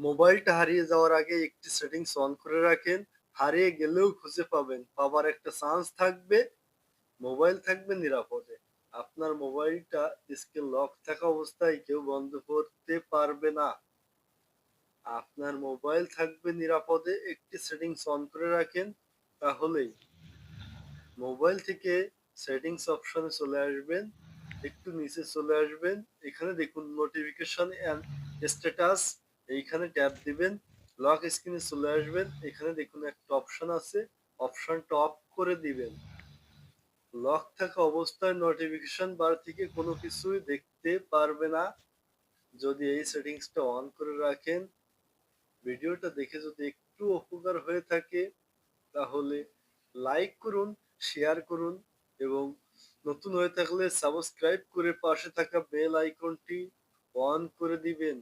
মোবাইলটা হারিয়ে যাওয়ার আগে একটি সেটিংস অন করে রাখেন। হারিয়ে গেলেও খুঁজে পাবেন। পাবার একটা চান্স থাকবে। মোবাইল থাকবে নিরাপদে। আপনার মোবাইলটা স্ক্রিন লক থাকা অবস্থায় কেউ বন্ধ করতে পারবে না। আপনার মোবাইল থাকবে নিরাপদে। একটি সেটিংস অন করে রাখেন তাহলেই। মোবাইল থেকে সেটিংস অপশনে চলে আসবেন। একটু নিচে চলে আসবেন। এখানে দেখুন নোটিফিকেশন অ্যান্ড স্ট্যাটাস। এইখানে ট্যাপ দিবেন লক স্ক্রিনে চলে আসবেন, এখানে দেখুন একটা অপশন আছে অপশনটা অফ করে দিবেন। লক থাকা অবস্থায় নোটিফিকেশন বার থেকে কোনো কিছুই দেখতে পারবে না। যদি এই সেটিংসটা অন করে রাখেন, ভিডিওটা দেখে যদি একটু উপকার হয়ে থাকে, তাহলে লাইক করুন শেয়ার করুন এবং নতুন হয়ে থাকলে সাবস্ক্রাইব করে পাশে থাকা বেল আইকনটি অন করে দিবেন।